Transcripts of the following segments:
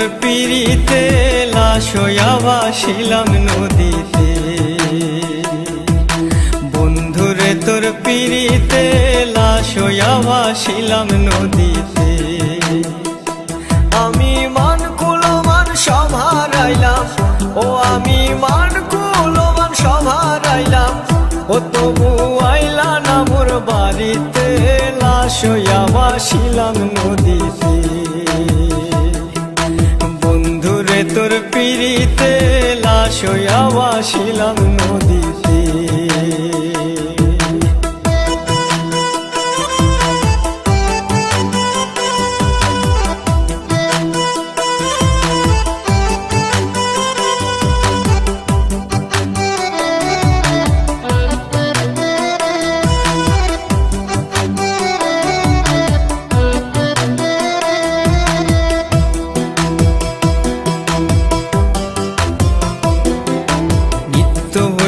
তোর পিড়িতে লাশ হইয়া ভাসিলাম নদীতে। বন্ধুরে, তোর পিড়িতে লাশ হইয়া ভাসিলাম নদীতে। আমি মান কুলমান সব হারাইলাম ও আমি মান কুলমান সব হারাইলাম ও তবু আইলা না মোর বাড়িতে, লাশ হইয়া ভাসিলাম নদীতে। তোর পিড়িতে লাশ হইয়া ভাসিলাম নদীতে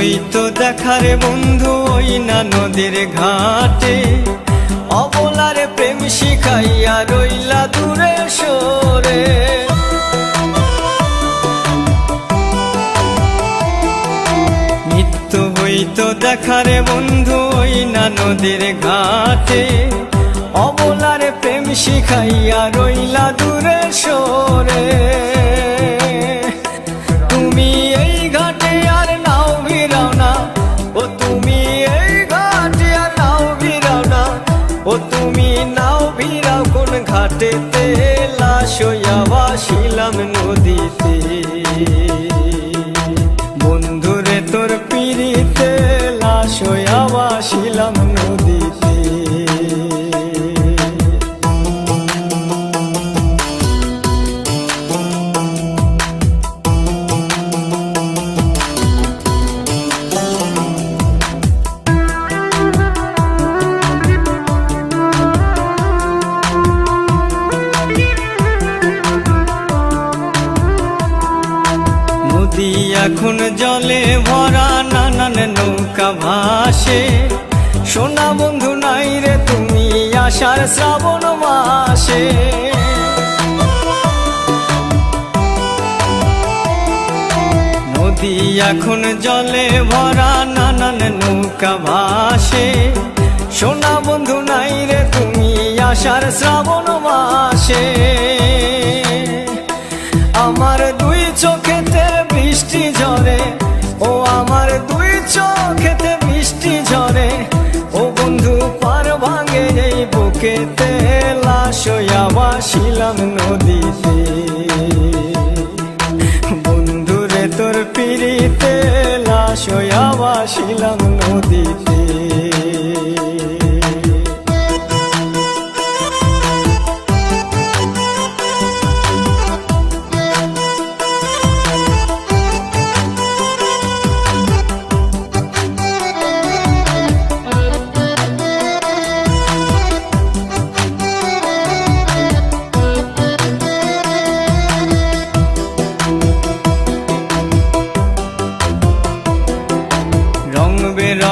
নিত্য হইতো দেখারে বন্ধু ওই না নদীর ঘাটে। অবলারে প্রেম শিখাইয়া রইলা দূরে সরে। নিত্য হইতো দেখারে বন্ধু ওই না নদীর ঘাটে। অবলারে প্রেম শিখাইয়া রইলা দূরে সরে। ঘাটেতে লাশ হইয়া ভাসিলাম নদীতে জলে ভরা নানান নৌকা ভাসে। সোনা বন্ধু নাই রে, তুমি আষাঢ় শ্রাবণ মাসে। নদী এখন জলে ভরা নানান নৌকা ভাসে। সোনা বন্ধু নাই রে, তুমি আষাঢ় শ্রাবণ মাসে। আমার দুই চোখেতে বৃষ্টি ঝরে লাশ বাসিলাম নদীতে। বন্ধুরে তোর পিড়িতে লাশ হইয়া ভাসিলাম নদীতে।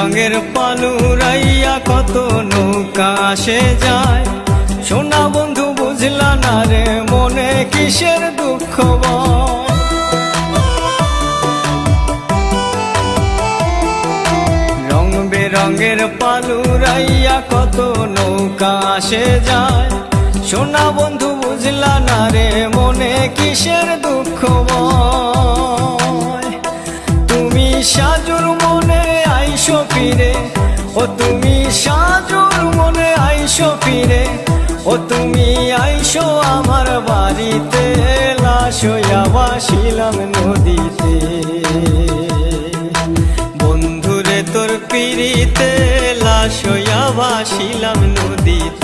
বেরঙের পালুরাইয়া কত নৌকা আসে যায়। সোনা বন্ধু বুঝলা না রে মনে কিসের দুঃখ? রং বেরঙের পালুরাইয়া কত নৌকা আসে যায়। সোনা বন্ধু বুঝলা না রে মনে কিসের দুঃখ ও তুমি সাজুর মনে আইসো ফিরে। ও তুমি আইসো আমার বাড়িতে, লাশ বাসিলাম নদীতে। বন্ধুরে তোর পিড়িতে, লাশ হইয়া বাসিলাম নদীতে।